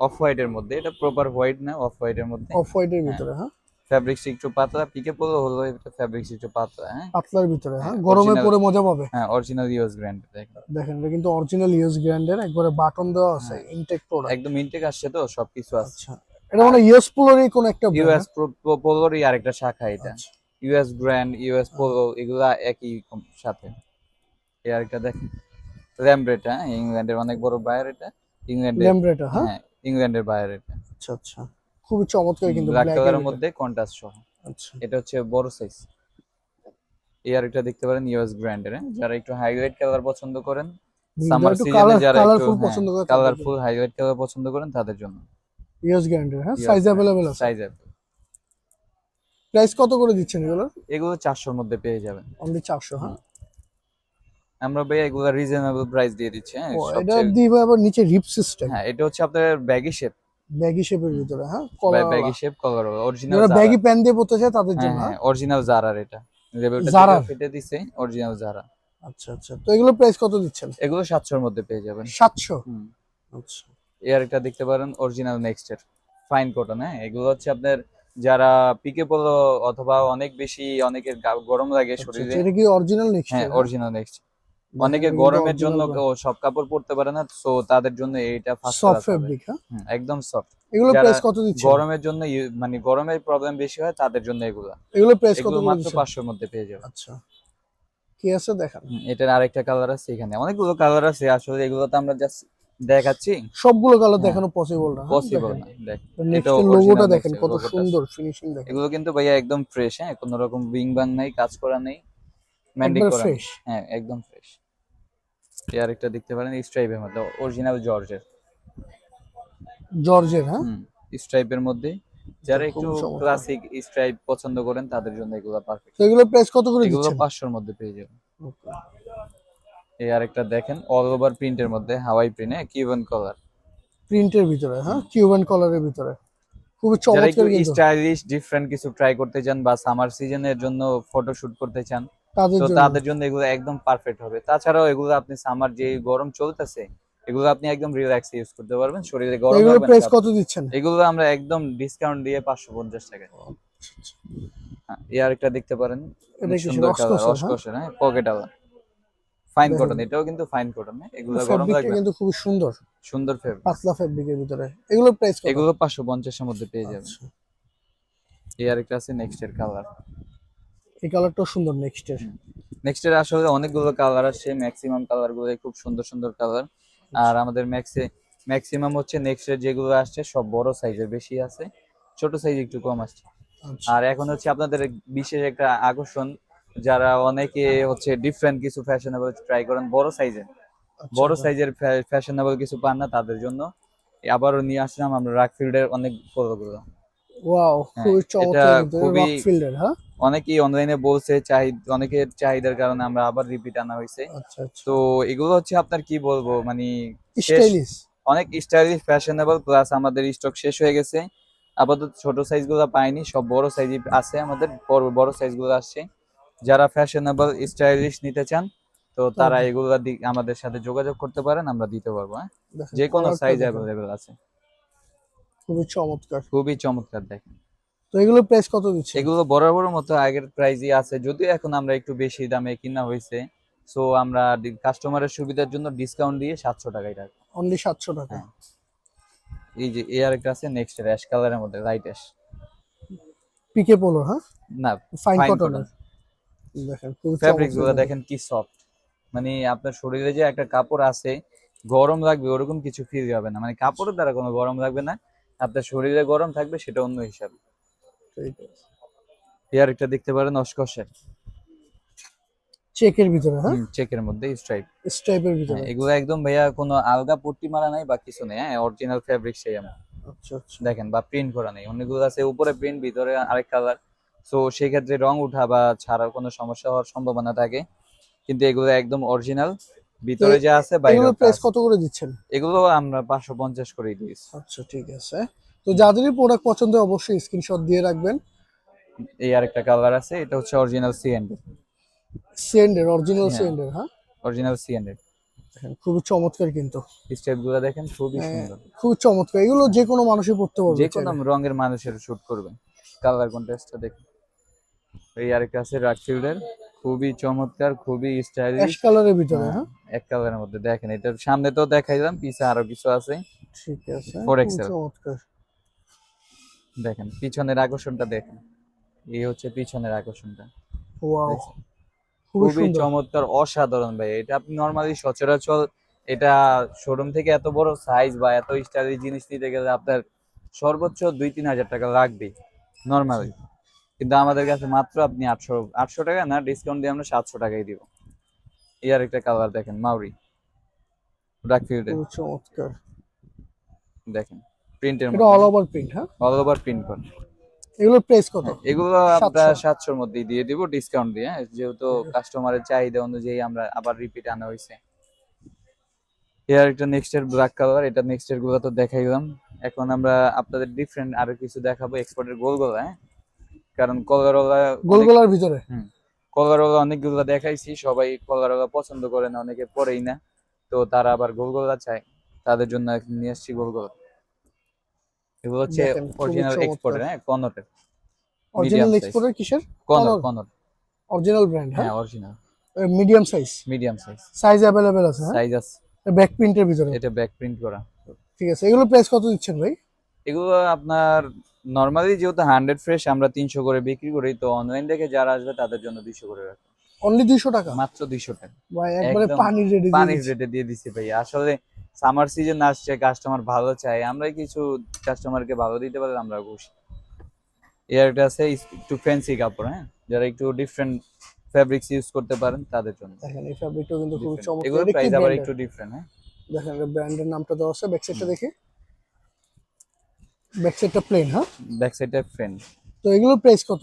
Speaker 1: অফ হোয়াইট এর মধ্যে এটা প্রপার হোয়াইট না অফ হোয়াইট এর মধ্যে?
Speaker 2: অফ হোয়াইট এর ভিতরে হ্যাঁ?
Speaker 1: ফ্যাব্রিক্স একটু পাতলা পিকে পড়ল হলো এটা ফ্যাব্রিক্স একটু পাতলা হ্যাঁ?
Speaker 2: পাতলার ভিতরে হ্যাঁ?
Speaker 1: হ্যাঁ,
Speaker 2: গরমে পরে মজা পাবে।
Speaker 1: হ্যাঁ অরিজিনাল ইউএস ব্র্যান্ড দেখেন।
Speaker 2: দেখেন এটা কিন্তু অরিজিনাল ইউএস গ্র্যান্ডের একবারে বাটন দেওয়া আছে ইনটেক প্রোডাক্ট
Speaker 1: একদম ইনটেক আসছে তো সবকিছু আছে।
Speaker 2: আচ্ছা। এটা মানে ইউএস পোলোরই কোন একটা
Speaker 1: ইউএস পোলোরই আরেকটা শাখা এটা। ইউএস ব্র্যান্ড ইউএস পোলো এগুলা একই সাথে। এই আরেকটা দেখেন। র্যামব্রেট হ্যাঁ? ইংল্যান্ডের অনেক বড় বায়ার এটা। ইংল্যান্ডের
Speaker 2: ল্যামব্রেটা হ্যাঁ?
Speaker 1: হ্যাঁ ইংল্যান্ডের বায়ার এটা।
Speaker 2: আচ্ছা আচ্ছা। খুবই চমৎকার কিন্তু
Speaker 1: ব্ল্যাক কালারের মধ্যে কন্ট্রাস্ট সহ।
Speaker 2: আচ্ছা।
Speaker 1: এটা হচ্ছে বড় সাইজ এই আরেকটা দেখতে পারেন ইউএস ব্র্যান্ডের? যারা একটু হাইলাইট কালার পছন্দ করেন সামার সিজনে যারা একটু
Speaker 2: কালারফুল পছন্দ করে
Speaker 1: কালারফুল হাইলাইট কালার পছন্দ করেন তাদের জন্য।
Speaker 2: ইউএস গ্র্যান্ডের হ্যাঁ? সাইজ অ্যাভেলেবেল আছে।
Speaker 1: সাইজ
Speaker 2: প্রাইস কত করে দিচ্ছেন এগুলো?
Speaker 1: এগুলো চারশোর মধ্যে পেয়ে যাবেন।
Speaker 2: অনলি চারশো হ্যাঁ?
Speaker 1: আমরা ভাই এগুলো রিজনেবল প্রাইস দিয়ে দিচ্ছি হ্যাঁ?
Speaker 2: এটা দিবে আবার নিচে রিপ সিস্টেম
Speaker 1: হ্যাঁ এটা হচ্ছে আপনার ব্যাগি শেপ
Speaker 2: ব্যাগি শেপের ভিতরে হ্যাঁ? Collar
Speaker 1: baggy shape collar original
Speaker 2: যারা ব্যাগি দিয়ে পড়তে চায় তাদের
Speaker 1: হ্যাঁ
Speaker 2: জন্য
Speaker 1: হ্যাঁ
Speaker 2: হ্যাঁ?
Speaker 1: অরিজিনাল জারার এটা। লেভেলটা
Speaker 2: Zara-র?
Speaker 1: দিছে অরিজিনাল জারা
Speaker 2: আচ্ছা আচ্ছা। তো এগুলো প্রাইস কত দিচ্ছেন?
Speaker 1: এগুলো সাতশোর মধ্যে পেয়ে যাবেন।
Speaker 2: সাতশো?
Speaker 1: হুম।
Speaker 2: আচ্ছা।
Speaker 1: এর একটা দেখতে পারেন অরিজিনাল নেক্সটের ফাইন কটন হ্যাঁ? এগুলো হচ্ছে আপনার যারা পিকে পলো অথবা অনেক বেশি অনেকের গরম লাগে
Speaker 2: আচ্ছা,
Speaker 1: শরীরে।
Speaker 2: এটা কি অরিজিনাল নেক্সট
Speaker 1: হ্যাঁ অরিজিনাল নেক্সট অনেকে গরমের জন্য সব কাপড় পরতে পারে না সো তাদের জন্য এইটা
Speaker 2: সফট ফেব্রিক হ্যাঁ?
Speaker 1: একদম সফট
Speaker 2: এগুলো প্রাইস কত দিচ্ছেন
Speaker 1: গরমের জন্য মানে গরমের প্রবলেম বেশি হয় তাদের জন্য এগুলা।
Speaker 2: এগুলো প্রাইস কত
Speaker 1: মাত্র
Speaker 2: দিচ্ছেন
Speaker 1: পাঁচশোর মধ্যে পেয়ে যাবে।
Speaker 2: আচ্ছা। কি আছে দেখান?
Speaker 1: এটার আরেকটা কালার আছে এখানে। অনেকগুলো কালার আছে আসলে এগুলো তো আমরা জাস্ট দেখাচ্ছি।
Speaker 2: সবগুলো কালার
Speaker 1: হ্যাঁ।
Speaker 2: দেখানো পসিবল না
Speaker 1: পসিবল না দেখ।
Speaker 2: নেক্সট
Speaker 1: এটাও
Speaker 2: লোগোটা দেখেন কত সুন্দর ফিনিশিং দেখেন।
Speaker 1: এগুলো কিন্তু ভাইয়া একদম ফ্রেশ হ্যাঁ? কোনো রকম বিং বাং নাই কাজ করা নেই ম্যান্ডিং করা
Speaker 2: ফ্রেশ
Speaker 1: হ্যাঁ একদম ফ্রেশ এই আরেকটা দেখতে পারেন স্ট্রাইপের মধ্যে অরিজিনাল জর্জের
Speaker 2: জর্জের হ্যাঁ?
Speaker 1: স্ট্রাইপের মধ্যে। যারা একটু ক্লাসিক স্ট্রাইপ পছন্দ করেন তাদের জন্য এগুলো পারফেক্ট
Speaker 2: এগুলো প্রাইস কত করে
Speaker 1: এগুলো
Speaker 2: দিচ্ছেন?
Speaker 1: পাঁচশোর মধ্যে পেয়ে যাবেন। এই আরেকটা দেখেন অল ওভার প্রিন্টের মধ্যে হাওয়াই প্রিন্ট কিউবান কালার
Speaker 2: প্রিন্টের ভিতরে হ্যাঁ কিউবান কলারের ভিতরে।
Speaker 1: একটু
Speaker 2: চমৎকার
Speaker 1: স্টাইলিশ ডিফারেন্ট কিছু ট্রাই করতে চান বা সামার সিজনের জন্য ফটো শুট করতে চান তো তাদের জন্য এগুলো একদম পারফেক্ট হবে। তাছাড়াও এগুলো আপনি সামার যে গরম চলতেছে এগুলো আপনি একদম রিল্যাক্স ইউজ করতে পারবেন। শরীরে গরম
Speaker 2: এগুলো প্রাইস কত দিচ্ছেন?
Speaker 1: এগুলো আমরা একদম ডিসকাউন্ট দিয়ে পাঁচশো পঞ্চাশ টাকা হ্যাঁ এই আরেকটা দেখতে পারেন।
Speaker 2: এটা কি হ্যাঁ?
Speaker 1: হ্যাঁ পকেট আলা ফাইন কটন এটাও কিন্তু ফাইন কটন এগুলো গরম লাগবে।
Speaker 2: কিন্তু খুবই সুন্দর।
Speaker 1: সুন্দর ফেব্রিক
Speaker 2: পাতলা ফেব্রিকের ভিতরে। এগুলো প্রাইস কত?
Speaker 1: এগুলো পাঁচশো পঞ্চাশের মধ্যে পেয়ে যাবেন।
Speaker 2: আচ্ছা।
Speaker 1: এই আরেকটা আছে নেক্সট এর কালার
Speaker 2: এই কালারটাও সুন্দর নেক্সট এর।
Speaker 1: নেক্সট এর আসলে অনেকগুলো কালার আছে ম্যাক্সিমাম কালারগুলো খুব সুন্দর সুন্দর কালার আর আমাদের ম্যাক্সে ম্যাক্সিমাম হচ্ছে নেক্সট এর যেগুলো আসছে সব বড় সাইজের বেশি আছে ছোট সাইজ একটু কম আসছে।
Speaker 2: আচ্ছা।
Speaker 1: আর এখন হচ্ছে আপনাদের বিশেষ একটা আকর্ষণ যারা অনেকে হচ্ছে ডিফারেন্ট কিছু ফ্যাশনেবল ট্রাই করেন বড় সাইজের
Speaker 2: আচ্ছা,
Speaker 1: বড়। সাইজের ফ্যাশনেবল কিছু পান না তাদের জন্য। আবারও নিয়ে আসলাম আমরা রাকফিল্ডের অনেক পলোগুলো
Speaker 2: ওয়াও
Speaker 1: হ্যাঁ,
Speaker 2: খুবই চমৎকার
Speaker 1: খুবই-
Speaker 2: ফিল্ডের হ্যাঁ?
Speaker 1: অনেকেই অনলাইনে বলছে চাহি অনেকের চাহিদার কারণে আমরা আবার রিপিট আনা হয়েছে।
Speaker 2: আচ্ছা আচ্ছা।
Speaker 1: তো এগুলো হচ্ছে আপনার কি বলব মানে
Speaker 2: স্টাইলিশ
Speaker 1: অনেক স্টাইলিশ ফ্যাশনেবল প্লাস আমাদের স্টক শেষ হয়ে গেছে। আপাতত ছোট সাইজগুলো পাইনি সব বড় সাইজ আছে আমাদের বড় বড় সাইজগুলো আসছে। যারা ফ্যাশনেবল স্টাইলিশ নিতে চান তো তারা এগুলো আমাদের সাথে যোগাযোগ করতে পারেন আমরা দিতে পারব হ্যাঁ? যে কোনো সাইজ অ্যাভেলেবেল আছে।
Speaker 2: খুবই চমৎকার।
Speaker 1: খুবই চমৎকার দেখেন।
Speaker 2: তো এগুলো প্রাইস কত দিচ্ছে?
Speaker 1: এগুলো বরাবর মতো আগের প্রাইজই আছে যদিও এখন আমরা একটু বেশি দামে কিনা হয়েছে। সো আমরা কাস্টমারের সুবিধার জন্য ডিসকাউন্ট দিয়ে সাতশো টাকায় রাখব।
Speaker 2: অনলি সাতশো টাকা।
Speaker 1: হ্যাঁ। এই যে এ আরেকটা আছে নেক্সট অ্যাশ কালারের মধ্যে লাইট অ্যাশ
Speaker 2: পিকে পোলো হ্যাঁ?
Speaker 1: না
Speaker 2: ফাইন কটনের দেখেন ফ্যাব্রিক্সগুলো
Speaker 1: দেখেন। কি সফট মানে আপনার শরীরে যে একটা কাপড় আছে গরম লাগবে ওরকম কিছু ফিল হবে না। মানে কাপড়ের দ্বারা কোনো গরম লাগবে না। আপনার শরীরে গরম থাকবে সেটা অন্য হিসাবে। হেয়ার একটা দেখতে পারেন অস্কসের
Speaker 2: চেকের ভিতরে হ্যাঁ?
Speaker 1: চেকের মধ্যে স্ট্রাইপ
Speaker 2: স্ট্রাইপের ভিতরে।
Speaker 1: এগুলো একদম ভাইয়া কোনো আলগা পট্টি মারা নাই বা কিছু নেই হ্যাঁ অরিজিনাল ফ্যাব্রিক সেই আমার।
Speaker 2: আচ্ছা আচ্ছা।
Speaker 1: দেখেন বা প্রিন্ট করা নেই অনেকগুলো আছে উপরে প্রিন্ট ভিতরে আরেক কালার সো সেই ক্ষেত্রে রং উঠা বা ছাড়ার কোনো সমস্যা হওয়ার সম্ভাবনা থাকে কিন্তু এগুলো একদম অরিজিনাল ভিতরে যা আছে বাইরে
Speaker 2: এগুলো প্রাইস কত করে দিচ্ছেন?
Speaker 1: এগুলো আমরা পাঁচশো পঞ্চাশ করে দিয়েছি।
Speaker 2: আচ্ছা ঠিক আছে। তো যাদেরই প্রোডাক্ট পছন্দ হয় অবশ্যই স্ক্রিনশট দিয়ে রাখবেন।
Speaker 1: এই আরেকটা কালার আছে এটা হচ্ছে অরিজিনাল সি হান্ড্রেড
Speaker 2: সেন্ডের অরিজিনাল। সেন্ডের হ্যাঁ।
Speaker 1: অরিজিনাল সি হান্ড্রেড
Speaker 2: দেখেন খুবই চমৎকার কিন্তু।
Speaker 1: স্টেপগুলো দেখেন খুবই
Speaker 2: হ্যাঁ,
Speaker 1: সুন্দর।
Speaker 2: খুবই চমৎকার। এগুলো যে কোনো মানুষই পড়তে পারবে
Speaker 1: যে কোনো রঙের মানুষের শুট করবে কালার কন্ট্রাস্টটা দেখুন। এই আরেকটা আছে রাকফিল্ডের খুবই চমৎকার খুবই স্টাইলিশ
Speaker 2: অ্যাশ কালারের ভিতরে হ্যাঁ
Speaker 1: এক কালারের মধ্যে। দেখেন এটার সামনে তো দেখাই দেখাইলাম পিছে আরও কিছু আছে।
Speaker 2: ঠিক আছে
Speaker 1: 4XL
Speaker 2: খুবই চমৎকার।
Speaker 1: দেখেন পিছনের আকর্ষণটা দেখেন। এই হচ্ছে পিছনের আকর্ষণটা।
Speaker 2: ওয়াও খুবই
Speaker 1: চমৎকার অসাধারণ ভাই। এটা আপনি নর্মালি সচরাচর এটা শোরুম থেকে এত বড় সাইজ বা এত স্টাইলিশ জিনিস নিতে গেলে আপনার সর্বোচ্চ দুই তিন হাজার টাকা লাগবে নর্মালি কিন্তু আমাদের কাছে মাত্র আপনি আটশো আটশো টাকা না ডিসকাউন্ট দিয়ে আমরা সাতশো টাকাই দিব। এই আর একটা কালার দেখেন মাউরি
Speaker 2: চমৎকার।
Speaker 1: দেখেন প্রিন্টের
Speaker 2: এটা অল ওভার প্রিন্ট হ্যাঁ?
Speaker 1: অল ওভার প্রিন্ট করা।
Speaker 2: এগুলোর প্রাইস কত?
Speaker 1: এগুলো আমরা
Speaker 2: 700
Speaker 1: সাতশোর মধ্যেই দিয়ে দিব ডিসকাউন্ট দিয়ে হ্যাঁ, যেহেতু কাস্টমারের চাহিদা অনুযায়ী আমরা আবার রিপিট আনা হয়েছে। এর একটা নেক্সট এর ব্ল্যাক কালার এটা নেক্সট এরগুলো তো দেখাইলাম। এখন আমরা আপনাদের ডিফারেন্ট আরও কিছু দেখাবো এক্সপোর্টের গোল গোলা হ্যাঁ? কারণ কলারওয়ালা
Speaker 2: গোলগোলার ভিতরে।
Speaker 1: কলারওয়ালা অনেকগুলো দেখাইছি সবাই কলারওয়ালা পছন্দ করে না অনেকে পরেই না। তো তারা আবার গোলগোলা চায় তাদের জন্য নিয়ে আসছি গোলগোলা। এগুলো হচ্ছে অরিজিনাল। এক্সপোর্টের হ্যাঁ? কনটের
Speaker 2: অরিজিনাল এক্সপোর্টের কিসের?
Speaker 1: কনর কনর
Speaker 2: অরিজিনাল ব্র্যান্ড হ্যাঁ?
Speaker 1: হ্যাঁ
Speaker 2: original medium
Speaker 1: size medium
Speaker 2: size size আছে হ্যাঁ?
Speaker 1: সাইজ আছে।
Speaker 2: ব্যাক প্রিন্টের ভিতরে।
Speaker 1: এটা ব্যাক প্রিন্ট করা।
Speaker 2: ঠিক আছে এগুলো প্রাইস কত দিচ্ছেন ভাই?
Speaker 1: এগুলো আপনার নর্মালি যেহেতু হান্ড্রেড ফ্রেশ আমরা তিনশো করে বিক্রি করি তো অনলাইন থেকে যারা আসবে তাদের জন্য দুইশো করে রাখব।
Speaker 2: অনলি দুইশো টাকা?
Speaker 1: মাত্র দুইশো টাকা।
Speaker 2: ভাই একবারে পানির
Speaker 1: রেটে দিয়ে দিছি ভাই। আসলে সামার সিজন আসছে কাস্টমার ভালো চায়। আমরা কিছু কাস্টমারকে ভালো দিতে পারলে আমরা খুশি। এর একটা আছে একটু ফ্যান্সি কাপড় হ্যাঁ? যারা একটু ডিফারেন্ট ফ্যাব্রিক্স ইউজ করতে পারেন তাদের জন্য।
Speaker 2: দেখেন এই ফ্যাব্রিকটাও কিন্তু খুব চমৎকার। কি
Speaker 1: প্রাইস আবার একটু ডিফারেন্ট হ্যাঁ?
Speaker 2: দেখেন ব্র্যান্ডের নামটা দেওয়া আছে ব্যাক সাইডটা দেখি। ব্যাক সাইডটা প্লেন হ্যাঁ?
Speaker 1: ব্যাক সাইডে ফ্রেন্ড
Speaker 2: তো এগুলোর প্রাইস কত?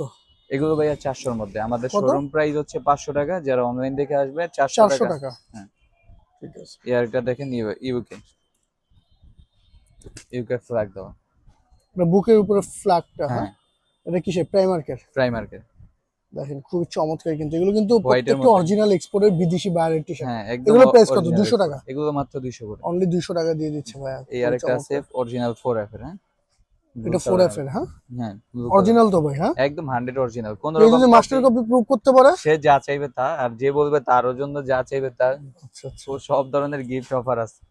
Speaker 1: এগুলো ভাইয়া চারশোর মধ্যে। আমাদের শোরুম প্রাইস হচ্ছে পাঁচশো টাকা। যারা অনলাইন দেখে আসবে চারশো টাকা। হ্যাঁ।
Speaker 2: ঠিক আছে।
Speaker 1: এয়ারটা দেখেন ইউকে ইউকে ফ্ল্যাগ দেওয়া।
Speaker 2: এটা বুকের উপরে ফ্ল্যাগটা হ্যাঁ? এটা কিসের? প্রাইমার্কের
Speaker 1: প্রাইমার্কে
Speaker 2: দেখেন খুবই চমৎকার কিন্তু। এগুলো কিন্তু প্রত্যেকটা অরিজিনাল এক্সপোর্টের বিদেশি বাইরের টি
Speaker 1: হ্যাঁ
Speaker 2: এগুলোর price কত? 200 টাকা?
Speaker 1: এগুলো মাত্র দুইশো করে।
Speaker 2: অনলি দুইশো টাকা দিয়ে দিচ্ছে ভাইয়া।
Speaker 1: এই আরেকটা আছে অরিজিনাল ফোর এফ হ্যাঁ?
Speaker 2: এটা এর হ্যাঁ?
Speaker 1: হ্যাঁ
Speaker 2: অরিজিনাল তো ভাই হ্যাঁ?
Speaker 1: একদম হান্ড্রেড অরিজিনাল কোন
Speaker 2: কেউ যদি মাস্টার কপি প্রুভ করতে পারে?
Speaker 1: সে যা চাইবে তা আর যে বলবে তারও জন্য যা চাইবে তার
Speaker 2: আচ্ছা আচ্ছা।
Speaker 1: সব ধরনের গিফট অফার আছে।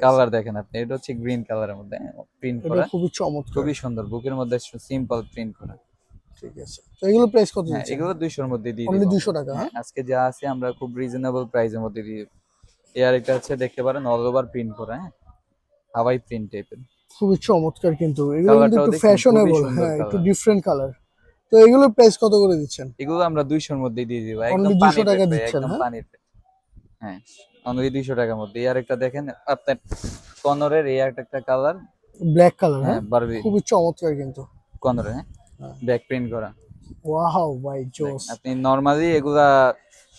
Speaker 1: কালার দেখেন আপনি এটা হচ্ছে গ্রিন কালারের মধ্যে প্রিন্ট করা।
Speaker 2: খুবই চমৎকার।
Speaker 1: খুবই সুন্দর বুকের মধ্যে সিম্পল প্রিন্ট করা।
Speaker 2: ঠিক আছে। তো এগুলো প্রাইস কত
Speaker 1: হ্যাঁ এগুলো মধ্যে দিয়ে।
Speaker 2: টাকা হ্যাঁ?
Speaker 1: হ্যাঁ, আজকে যা আছে আমরা খুব রিজনেবল প্রাইসের মধ্যে দিয়ে দেখতে পারেন অল ওভার প্রিন্ট করা হ্যাঁ। হাওয়াই প্রিন্ট টাইপের
Speaker 2: খুবই চমৎকার কিন্তু। এগুলো কিন্তু একটু ফ্যাশনেবল হ্যাঁ একটু ডিফারেন্ট কালার তো এগুলোর প্রাইস কত করে দিচ্ছেন?
Speaker 1: এগুলো আমরা দুইশোর মধ্যে দিয়ে দিব একদম
Speaker 2: 200 টাকা দিচ্ছেন, হ্যাঁ?
Speaker 1: পানির rate। হ্যাঁ অনলি দুইশো টাকার মধ্যে এই আরেকটা দেখেন আপনার কনরের এই একটা একটা কালার
Speaker 2: ব্ল্যাক কালার হ্যাঁ
Speaker 1: হ্যাঁ? বারবি
Speaker 2: খুবই চমৎকার কিন্তু।
Speaker 1: কনরে হ্যাঁ?
Speaker 2: হ্যাঁ।
Speaker 1: ব্যাক প্রিন্ট করা।
Speaker 2: ওয়াও ভাই জোস
Speaker 1: আপনি নরমালি এগুলা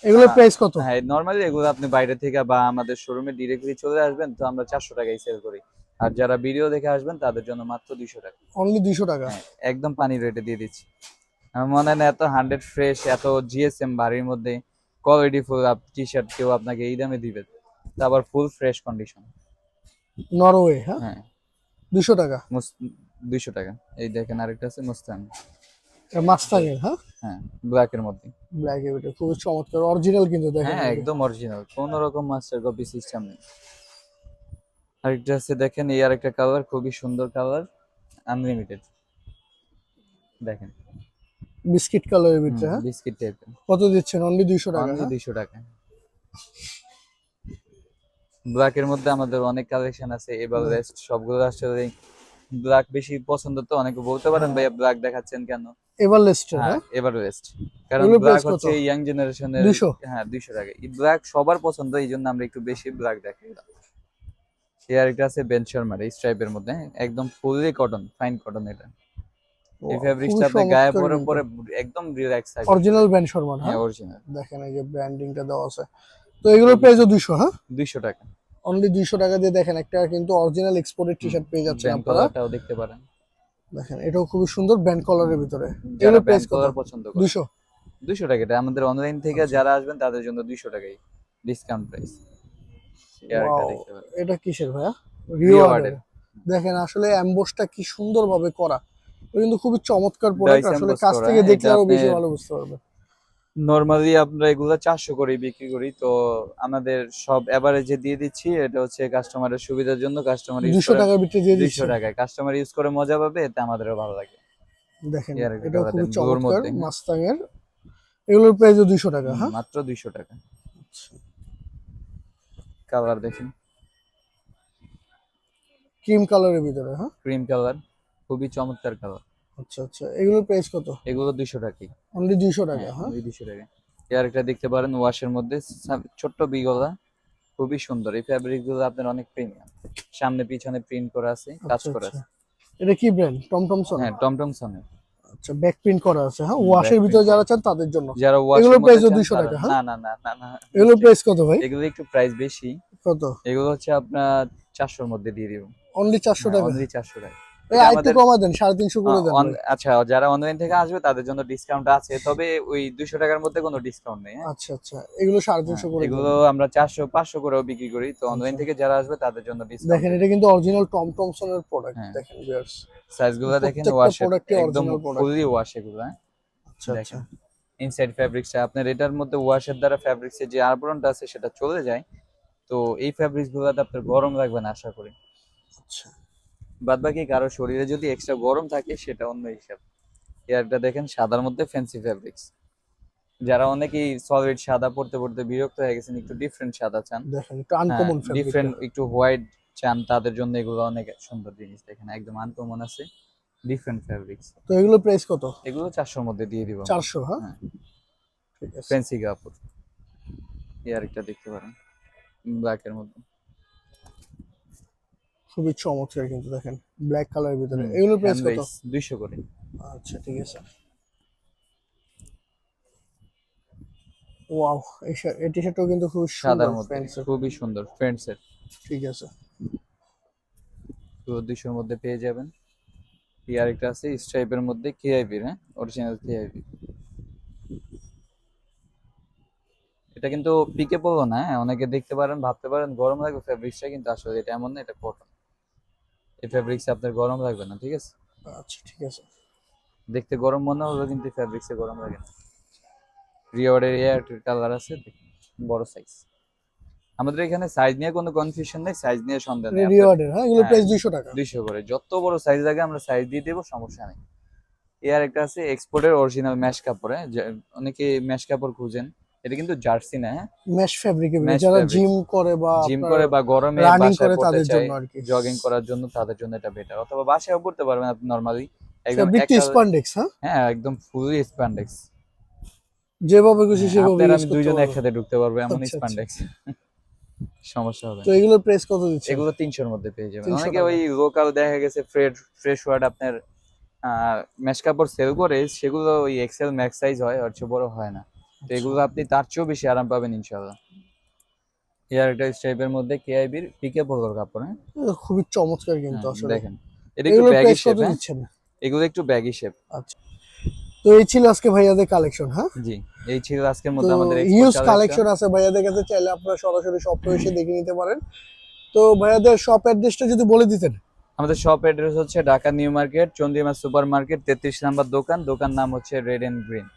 Speaker 2: এগুলোর প্রাইস কত?
Speaker 1: হ্যাঁ নরমালি এগুলো আপনি বাইরে থেকে বা আমাদের শোরুমে ডিরেক্টলি চলে আসবেন তো আমরা চারশো টাকায় সেল করি। আর যারা ভিডিও দেখে আসবেন তাদের জন্য মাত্র দুইশো টাকা।
Speaker 2: অনলি দুইশো টাকা?
Speaker 1: হ্যাঁ একদম পানির রেটে দিয়ে দিচ্ছি। আমার মনে হয় না এত হান্ড্রেড ফ্রেশ এত জিএসএম বাড়ির মধ্যে quality full up T shirt কেউ আপনাকে এই দামে দিবে। তা আবার ফুল ফ্রেশ কন্ডিশন
Speaker 2: নরওয়ে হ্যাঁ?
Speaker 1: হ্যাঁ।
Speaker 2: দুশো টাকা?
Speaker 1: দুইশো টাকা। এই দেখেন আরেকটা আছে মুস্তান
Speaker 2: মাস্তাঙের হ্যাঁ?
Speaker 1: হ্যাঁ ব্ল্যাকের মধ্যে।
Speaker 2: ব্ল্যাক এর খুবই চমৎকার। অরিজিনাল কিন্তু দেখেন
Speaker 1: হ্যাঁ একদম অরিজিনাল কোন রকম মাস্টার কপি সিস্টেম নেই। আরেকটা আছে দেখেন এই আরেকটা কালার খুবই সুন্দর আনলিমিটেড দেখেন।
Speaker 2: বিস্কিট কালারের ভিতরে হ্যাঁ?
Speaker 1: বিস্কিট টাইপের
Speaker 2: কত দিচ্ছেন? অনলি দুইশো টাকা
Speaker 1: অনলি
Speaker 2: হ্যাঁ?
Speaker 1: দুইশো টাকা। ব্ল্যাকের মধ্যে আমাদের অনেক কালেকশন আছে এবার। রেস্ট সবগুলো আসলে ব্ল্যাক বেশি পছন্দ তো অনেকে বলতে পারেন
Speaker 2: হ্যাঁ।
Speaker 1: ভাইয়া ব্ল্যাক দেখাচ্ছেন কেন?
Speaker 2: এবার লিস্টের
Speaker 1: হ্যাঁ
Speaker 2: হ্যাঁ?
Speaker 1: রেস্ট কারণ ব্ল্যাক হচ্ছে ইয়াং জেনারেশনের
Speaker 2: 200?
Speaker 1: হ্যাঁ দুইশো টাকা। এই ব্ল্যাক সবার পছন্দ এই জন্য আমরা একটু বেশি ব্ল্যাক দেখাই। এই আরেকটা আছে বেন শর্মার এই স্ট্রাইপের মধ্যে? একদম ফুললি কটন ফাইন কটন এটা। এই ফেব্রিক্সটা আপনি গায়ে পরে পরে একদম রিল্যাক্স থাকবে।
Speaker 2: অরিজিনাল ব্র্যান্ড শর্মান
Speaker 1: হ্যাঁ?
Speaker 2: হ্যাঁ
Speaker 1: অরিজিনাল
Speaker 2: দেখেন এই যে ব্র্যান্ডিংটা দেওয়া আছে। তো এগুলোর প্রাইসও দুইশো হ্যাঁ?
Speaker 1: দুইশো টাকা।
Speaker 2: অনলি দুইশো টাকা দিয়ে দেখেন একটা কিন্তু অরিজিনাল এক্সপোর্টেড পেয়ে যাচ্ছেন আপনারা।
Speaker 1: কালারটাও দেখতে পারেন।
Speaker 2: দেখেন এটাও সুন্দর ব্যান্ড কলারের ভিতরে। প্রাইস কত?
Speaker 1: পছন্দ করে। টাকা। এটা আমাদের অনলাইন থেকে
Speaker 2: আচ্ছা।
Speaker 1: যারা আসবেন তাদের জন্য দুইশো টাকাই ডিসকাউন্ট প্রাইস
Speaker 2: এটা কিসের ভাইয়া? রিওয়ার্ডের দেখেন আসলে অ্যাম্বোসটা কি সুন্দরভাবে করা। এটা কিন্তু খুবই চমৎকার প্রোডাক্ট আসলে কাছ থেকে দেখলে আরও বেশি ভালো বুঝতে পারবে
Speaker 1: নরমালি আমরা এগুলো চারশো করে বিক্রি করি তো আমাদের সব এভারেজে দিয়ে দিচ্ছি। এটা হচ্ছে কাস্টমারের সুবিধার জন্য কাস্টমার
Speaker 2: দুশো টাকার ভিতরে দিয়ে
Speaker 1: দুইশো টাকায়। কাস্টমার ইউজ করে মজা পাবে এতে আমাদেরও ভালো লাগে।
Speaker 2: দেখেন
Speaker 1: colour
Speaker 2: খুবই চমৎকার
Speaker 1: মধ্যে।
Speaker 2: মাস্তাং এর এগুলোর প্রাইসও দুইশো টাকা হ্যাঁ?
Speaker 1: মাত্র দুইশো টাকা। কালার দেখেন।
Speaker 2: ক্রিম কালারের ভিতরে হ্যাঁ?
Speaker 1: ক্রিম কালার খুবই চমৎকার কালার।
Speaker 2: আচ্ছা আচ্ছা। এগুলোর প্রাইস কত?
Speaker 1: এগুলো দুইশো টাকাই।
Speaker 2: অনলি দুইশো টাকা
Speaker 1: হ্যাঁ
Speaker 2: হ্যাঁ?
Speaker 1: ওই দুইশো টাকা। এর একটা দেখতে পারেন ওয়াশের মধ্যে ছোট্ট বিগলা খুবই সুন্দর। এই ফ্যাব্রিকগুলো আপনার অনেক প্রিমিয়াম সামনে পিছনে প্রিন্ট করা আছে কাজ
Speaker 2: আচ্ছা,
Speaker 1: করা
Speaker 2: আচ্ছা।
Speaker 1: আছে।
Speaker 2: এটা কি ব্র্যান্ড টমটমসন
Speaker 1: হ্যাঁ টমটম সনের
Speaker 2: আচ্ছা ব্যাক প্রিন্ট করা আছে হ্যাঁ? ওয়াশের ভিতরে যারা চান তাদের জন্য।
Speaker 1: যারা
Speaker 2: ওয়াশ এগুলো
Speaker 1: চান
Speaker 2: 200 টাকা, হ্যাঁ?
Speaker 1: না না না না না
Speaker 2: এগুলোর প্রাইস কত ভাই?
Speaker 1: এগুলো একটু প্রাইস বেশি।
Speaker 2: কত?
Speaker 1: এগুলো হচ্ছে আপনার চারশোর মধ্যে দিয়ে দিব।
Speaker 2: অনলি চারশো টাকা?
Speaker 1: অনলি চারশো টাকা। আচ্ছা যারা অনলাইন থেকে আসবে তাদের জন্য ডিসকাউন্ট আছে তবে ওই দুশো টাকার মধ্যে কোনো ডিসকাউন্ট নেই হ্যাঁ?
Speaker 2: আচ্ছা আচ্ছা এগুলো সাড়ে তিনশো
Speaker 1: হ্যাঁ,
Speaker 2: করে
Speaker 1: এগুলো আমরা চারশো পাঁচশো করেও বিক্রি করি তো অনলাইন
Speaker 2: আচ্ছা।
Speaker 1: থেকে যারা আসবে তাদের জন্য ডিসকাউন্ট
Speaker 2: দেখেন এটা কিন্তু অরিজিনাল টমটমসনের প্রোডাক্ট
Speaker 1: হ্যাঁ।
Speaker 2: দেখেন ভিউয়ার্স
Speaker 1: সাইজগুলো দেখেন ওয়াশ একদম ফুললি ওয়াশ এগুলো হ্যাঁ।
Speaker 2: আচ্ছা আচ্ছা।
Speaker 1: ইনসাইড ফ্যাব্রিক্সটা আপনার এটার মধ্যে ওয়াশের দ্বারা ফ্যাব্রিক্সের যে আবরণটা আছে সেটা চলে যায়। তো এই ফ্যাব্রিক্স গুলোতে আপনার গরম লাগবে না আশা করি।
Speaker 2: আচ্ছা।
Speaker 1: বাদ বাকি কারও শরীরে যদি এক্সট্রা গরম থাকে সেটা অন্য হিসাব। এয়ারটা দেখেন সাদার মধ্যে ফ্যান্সি ফ্যাব্রিক্স যারা অনেকেই সলিড সাদা পড়তে পড়তে বিরক্ত হয়ে গেছেন একটু ডিফারেন্ট সাদা চান।
Speaker 2: দেখেন একটু আনকমন
Speaker 1: ডিফারেন্ট একটু হোয়াইট চান তাদের জন্য এগুলো অনেক সুন্দর জিনিস। দেখেন একদম আনকমন আছে ডিফারেন্ট ফ্যাব্রিক্স
Speaker 2: তো এগুলো প্রাইস কত?
Speaker 1: এগুলো চারশোর মধ্যে দিয়ে দিব।
Speaker 2: চারশো হ্যাঁ?
Speaker 1: হ্যাঁ।
Speaker 2: ঠিক আছে।
Speaker 1: ফ্যান্সি কাপড়। এই আরেকটা দেখতে পারেন ব্ল্যাকের মধ্যে।
Speaker 2: খুবই চমৎকার কিন্তু দেখেন ব্ল্যাক কালারের ভিতরে। এগুলোর প্রাইস কত?
Speaker 1: দুইশো করে।
Speaker 2: আচ্ছা ঠিক আছে। ওয়াও এই শা- এই টি শার্টটাও কিন্তু খুব
Speaker 1: সাদার
Speaker 2: সুন্দর
Speaker 1: মধ্যে খুবই সুন্দর ফ্রেন্ডসের
Speaker 2: ঠিক আছে।
Speaker 1: তো দুইশোর মধ্যে পেয়ে যাবেন। এই আরেকটা আছে স্ট্রাইপের মধ্যে কেআইবির হ্যাঁ? অরিজিনাল কেআইবি এটা কিন্তু পিকে পড়ল না হ্যাঁ? অনেকে দেখতে পারেন ভাবতে পারেন গরম লাগবে ফ্যাব্রিক্সটা কিন্তু আসলে এটা এমন না এটা কটন এই ফ্যাব্রিক্স আপনার গরম লাগবে না ঠিক আছে?
Speaker 2: আচ্ছা ঠিক আছে।
Speaker 1: দেখতে গরম মনে হলো কিন্তু ফ্যাব্রিক্সে গরম লাগে না। রিওয়ার্ডের এয়ার কালার আছে দেখুন, বড় সাইজ আমাদের এখানে সাইজ নিয়ে কোনো কনফিউশন নেই সাইজ নিয়ে সন্দেহ নেই।
Speaker 2: রিওয়ার্ডের হ্যাঁ এগুলো
Speaker 1: হ্যাঁ।
Speaker 2: প্রাইস দুইশো টাকা।
Speaker 1: দুইশো করে। যত বড় সাইজ লাগে আমরা সাইজ দিয়ে দেবো সমস্যা নেই। এর একটা আছে এক্সপোর্টের অরিজিনাল ম্যাশ কাপড় হ্যাঁ অনেকে ম্যাশ কাপড় খুঁজেন। এটা কিন্তু জার্সি না হ্যাঁ?
Speaker 2: মেশ
Speaker 1: Mesh
Speaker 2: যারা জিম করে বা
Speaker 1: জিম করে বা গরমে
Speaker 2: রানিং করে তাদের জন্য আর কি।
Speaker 1: জগিং করার জন্য তাদের জন্য এটা বেটার অথবা বাসায়ও পড়তে পারবেন আপনি নরমালি একদম
Speaker 2: স্পান্ডেক্স হ্যাঁ?
Speaker 1: হ্যাঁ একদম ফুলি স্প্যান্ডেক্স
Speaker 2: যেভাবে খুশি সেভাবে
Speaker 1: আপনার
Speaker 2: ইউজ করতে
Speaker 1: দুইজন একসাথে ঢুকতে পারবে এমন। স্প্যান্ডেক্স সমস্যা হবে
Speaker 2: তো এগুলোর প্রাইস কত দিচ্ছে?
Speaker 1: এগুলো তিনশোর মধ্যে পেয়ে যাবেন। অনেকে ওই লোকাল দেখা গেছে ফ্রেশ ফ্রেশ ওয়ার্ড আপনার ম্যাশ কাপড় সেল করে সেগুলো ওই এক্সেল ম্যাক্স সাইজ হয় আর চেয়ে বড় হয় না। তো এগুলো আপনি তার চেয়েও বেশি আরাম পাবেন ইনশাল্লাহ এর একটা স্টাইপের মধ্যে কেআইবির পিকে পোলোর কাপড় হ্যাঁ?
Speaker 2: খুবই চমৎকার কিন্তু
Speaker 1: হ্যাঁ,
Speaker 2: আসলে।
Speaker 1: দেখেন এটা একটু ব্যাগি শেপ এগুলো একটু ব্যাগি শেপ
Speaker 2: আচ্ছা। তো এই ছিল আজকে ভাইয়াদের কালেকশন হ্যাঁ?
Speaker 1: জি এই ছিল আজকের মধ্যে আমাদের
Speaker 2: হিউজ কালেকশন আছে ভাইয়াদের কাছে চাইলে আপনারা সরাসরি শপে এসে দেখে নিতে পারেন। তো ভাইয়াদের শপ অ্যাড্রেসটা যদি বলে দিতেন।
Speaker 1: আমাদের শপ অ্যাড্রেস হচ্ছে Dhaka new market Chandrima super market তেত্রিশ নাম্বার দোকান। দোকান নাম হচ্ছে red and green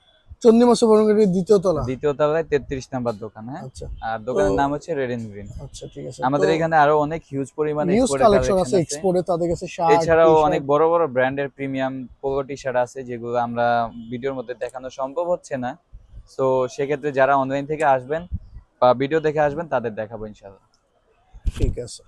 Speaker 2: Chandrima super মার্কেটের দ্বিতীয় তলা
Speaker 1: দ্বিতীয় তলায় তেত্রিশ নাম্বার দোকান হ্যাঁ?
Speaker 2: আচ্ছা।
Speaker 1: আর দোকানের নাম হচ্ছে রেড এন্ড গ্রিন
Speaker 2: আচ্ছা ঠিক আছে।
Speaker 1: আমাদের এখানে আরও অনেক হিউজ পরিমাণে
Speaker 2: নিউজ কালেকশন আছে এক্সপোর্টে তাদের কাছে শার্ট
Speaker 1: এছাড়াও অনেক বড় বড় ব্র্যান্ডের প্রিমিয়াম পোলো টি শার্ট আছে যেগুলো আমরা ভিডিওর মধ্যে দেখানো সম্ভব হচ্ছে না। সো সেক্ষেত্রে যারা অনলাইন থেকে আসবেন বা ভিডিও দেখে আসবেন তাদের দেখাবো ইনশাল্লাহ
Speaker 2: ঠিক আছে।